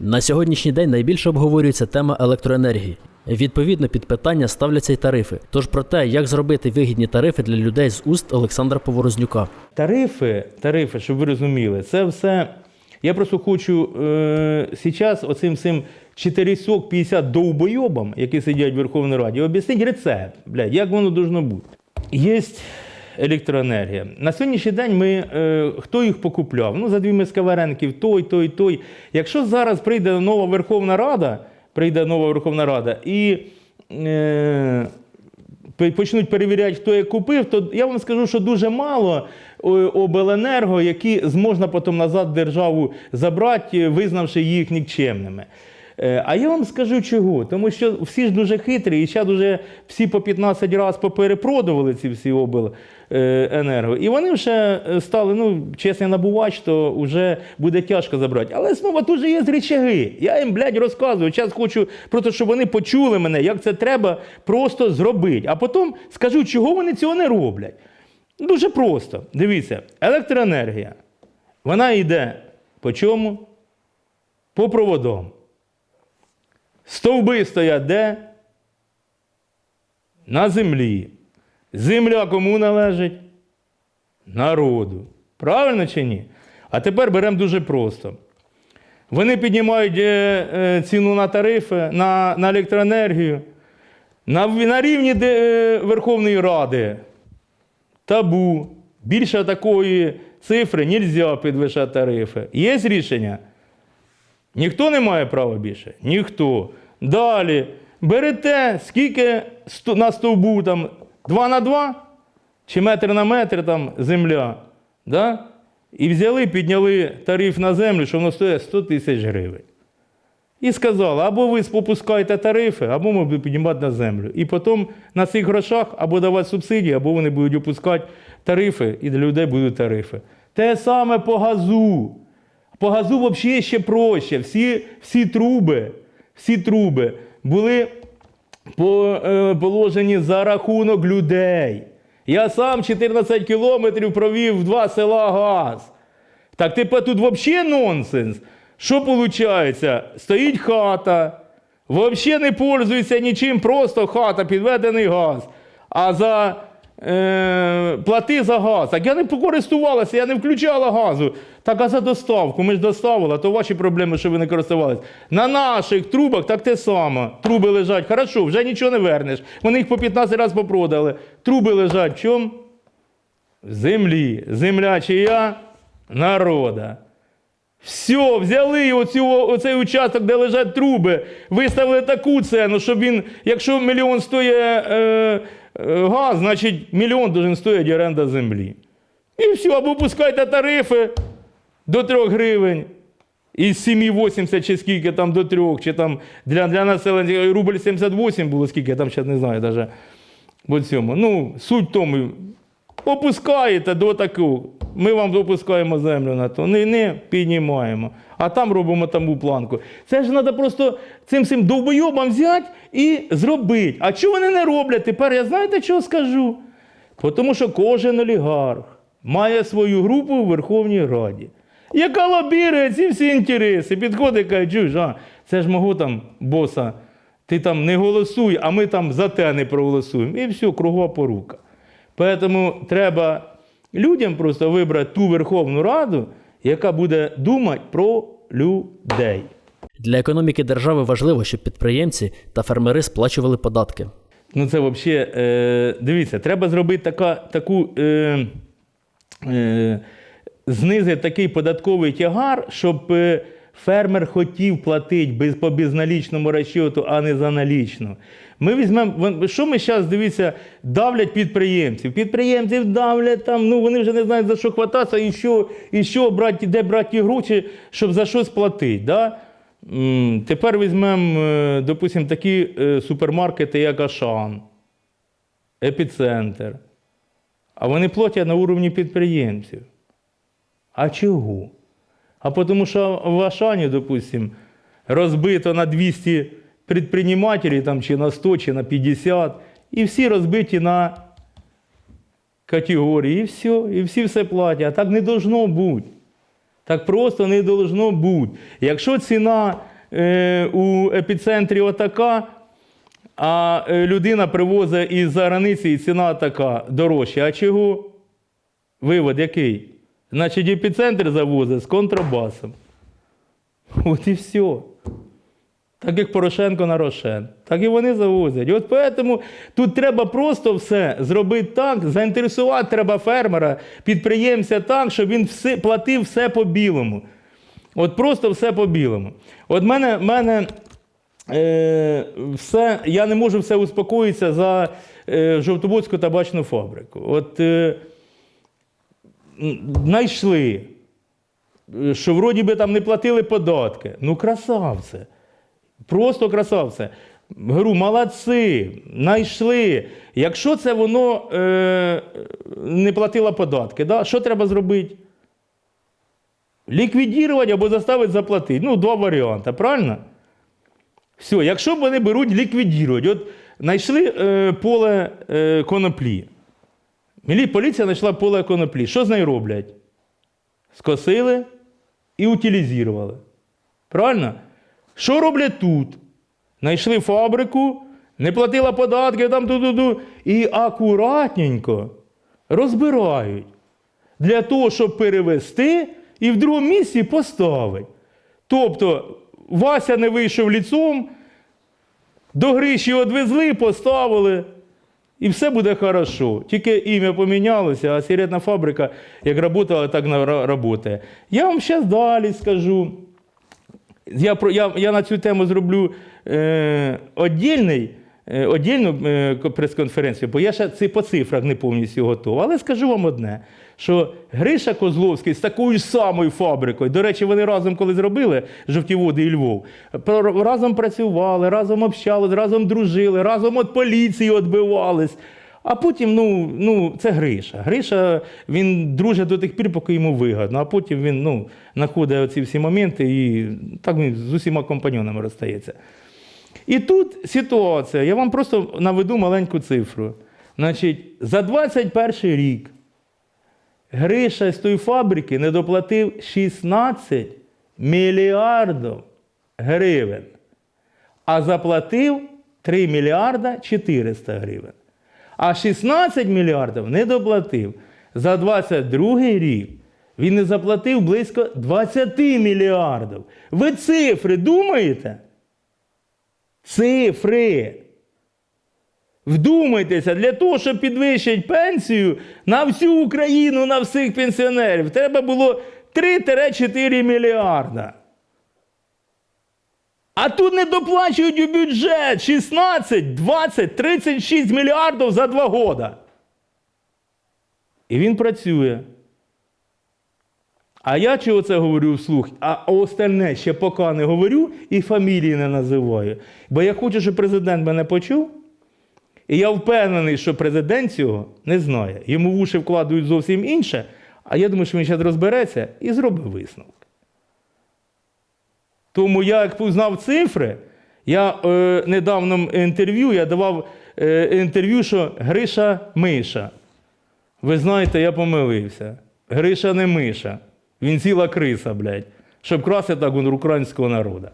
На сьогоднішній день найбільше обговорюється тема електроенергії. Відповідно, під питання ставляться й тарифи. Тож про те, як зробити вигідні тарифи для людей з уст Олександра Поворознюка. Тарифи, тарифи, щоб ви розуміли, це все. Я просто хочу е, зараз оцим всім 450 довбойобам, які сидять в Верховній Раді, об'яснити рецепт, блядь, як воно должно бути. Є електроенергія. На сьогоднішній день ми, е, хто їх покупляв? Ну, за дві миски вареників, той, той, той. Якщо зараз прийде нова Верховна Рада, прийде нова Верховна Рада і. Е, почнуть перевіряти, хто як купив, то я вам скажу, що дуже мало е, обленерго, які зможна потім назад державу забрати, визнавши їх нікчемними. Е, А я вам скажу чого. Тому що всі ж дуже хитрі, і зараз вже всі по 15 разів поперепродували ці всі обленерго. І вони вже е, стали, ну, чесний набувач, то вже буде тяжко забрати. Але знову тут же є речаги. Я їм, блядь, розказую. Зараз хочу просто, щоб вони почули мене, як це треба просто зробити. А потім скажу, чого вони цього не роблять. Дуже просто. Дивіться, електроенергія. Вона йде по чому? По проводам. Стовби стоять де? На землі. Земля кому належить? Народу. Правильно чи ні? А тепер беремо дуже просто. Вони піднімають е, е, ціну на тарифи, на, на електроенергію. На, на рівні де, е, Верховної Ради табу. Більше такої цифри не можна підвищати тарифи. Є рішення? Ніхто не має права більше? Ніхто. Далі. Берете, скільки на стовбу там 2 на 2 чи метр на метр там земля. Да? І взяли, підняли тариф на землю, що воно стоїть 100 тисяч гривень. І сказали, або ви попускаєте тарифи, або ми будемо піднімати на землю. І потім на цих грошах або давати субсидії, або вони будуть опускати тарифи, і для людей будуть тарифи. Те саме по газу. По газу взагалі ще проще. Всі, всі труби, всі труби були е, положені за рахунок людей. Я сам 14 кілометрів провів в два села газ. Так тепер тут взагалі нонсенс. Що виходить? Стоїть хата, взагалі не пользується нічим, просто хата, підведений газ. А за е, плати за газ. Так я не покористувалася, я не включала газу. Так, а за доставку ми ж доставили, то ваші проблеми, що ви не користувалися. На наших трубах так те саме. Труби лежать, хорошо, вже нічого не вернеш. Вони їх по 15 разів попродали. Труби лежать в чому? В землі. Земля чия? Народа. Все, взяли оцю, оцей участок, де лежать труби, виставили таку ціну, щоб він, якщо мільйон стоїть е, газ, значить мільйон должен стоїть оренда землі. І все, або пускайте тарифи до 3 гривень. Із 7,80 чи скільки там до 3, чи там для, для населення рубль 78 було, скільки я там ще не знаю навіть по цьому. Ну, суть в тому, опускаєте до такого. Ми вам опускаємо землю на то. Не, не піднімаємо. А там робимо таму планку. Це ж треба просто цим цим довбойобам взяти і зробити. А чого вони не роблять? Тепер я знаєте, що скажу? Тому що кожен олігарх має свою групу у Верховній Раді, яка лобірує ці всі інтереси. Підходить і каже, чуєш, а, це ж мого там боса. Ти там не голосуй, а ми там за те не проголосуємо. І все, кругова порука. Тому треба людям просто вибрати ту Верховну Раду, яка буде думати про людей. Для економіки держави важливо, щоб підприємці та фермери сплачували податки. Ну, це взагалі, е, дивіться, треба зробити така, таку, е, е, знизити такий податковий тягар, щоб е, фермер хотів платити по безналічному розчету, а не за налічну. Ми візьмемо, що ми зараз, дивіться, давлять підприємців. Підприємців давлять там, ну вони вже не знають за що хвататися і що, і що брати, де брати гроші, щоб за щось платити. Да? Тепер візьмемо, е, допустимо, такі е, супермаркети, як Ашан, Епіцентр. А вони платять на уровні підприємців. А чого? А тому що в Ашані, допустимо, розбито на 200 предпринимателей, там, чи на 100, чи на 50, і всі розбиті на категорії, і все, і всі все платять. А так не должно бути. Так просто не должно бути. Якщо ціна е, у епіцентрі отака, а е, людина привозить із за границі, і ціна така дорожча. А чого? Вивод який? Значить, епіцентр завозить з контрабасом. От і все. Так як Порошенко на Рошен. Так і вони завозять. І От тому тут треба просто все зробити так, заінтересувати треба фермера, підприємця так, щоб він все, платив все по-білому. От просто все по-білому. От мене, мене е, все, я не можу все успокоїтися за е, Жовтобудську табачну фабрику. От е, знайшли, е, що вроді би там не платили податки. Ну, красавці. Просто красавці. Говорю, молодці, знайшли. Якщо це воно е, не платило податки, да, що треба зробити? Ліквідувати або заставити заплатити. Ну, два варіанти, правильно? Все, якщо вони беруть ліквідувати, от знайшли е, поле е, коноплі. Мілі- Поліція знайшла поле коноплі. Що з нею роблять? Скосили і утилізували. Правильно? Що роблять тут? Знайшли фабрику, не платила податки, там ту-ту-ту, і акуратненько розбирають для того, щоб перевести і в другому місці поставити. Тобто, Вася не вийшов ліцом, до Гриші відвезли, поставили, і все буде хорошо. Тільки ім'я помінялося, а сигаретна фабрика як працювала, так працює. Я вам зараз далі скажу. Я, я, я на цю тему зроблю е, віддільний, е, віддільну е, ко- прес-конференцію, бо я ще по цифрах не повністю готовий. Але скажу вам одне, що Гриша Козловський з такою самою фабрикою, до речі, вони разом, коли зробили жовтіводи і Львов, разом працювали, разом общались, разом дружили, разом від поліції відбивались. А потім, ну, ну, це Гриша. Гриша він дружить до тих пір, поки йому вигодно, а потім він ну, знаходить оці всі моменти і так він з усіма компаньонами розстається. І тут ситуація, я вам просто наведу маленьку цифру. Значить, за 21 рік Гриша з тої фабрики не доплатив 16 мільярдів гривень, а заплатив 3 мільярда 400 гривень. А 16 мільярдів не доплатив. За 22 рік він не заплатив близько 20 мільярдів. Ви цифри думаєте? Цифри. Вдумайтеся, для того, щоб підвищити пенсію на всю Україну, на всіх пенсіонерів, треба було 3-4 мільярда. А тут не доплачують у бюджет 16, 20, 36 мільярдів за два года. І він працює. А я чого це говорю вслух, а остальне ще поки не говорю і фамілії не називаю. Бо я хочу, щоб президент мене почув. І я впевнений, що президент цього не знає. Йому в уші вкладають зовсім інше, а я думаю, що він зараз розбереться і зробить висновок. Тому я, як узнав цифри, я е, недавно інтерв'ю, я давав е, інтерв'ю, що Гриша Миша. Ви знаєте, я помилився. Гриша не Миша. Він ціла криса, блядь, щоб красти так українського народу.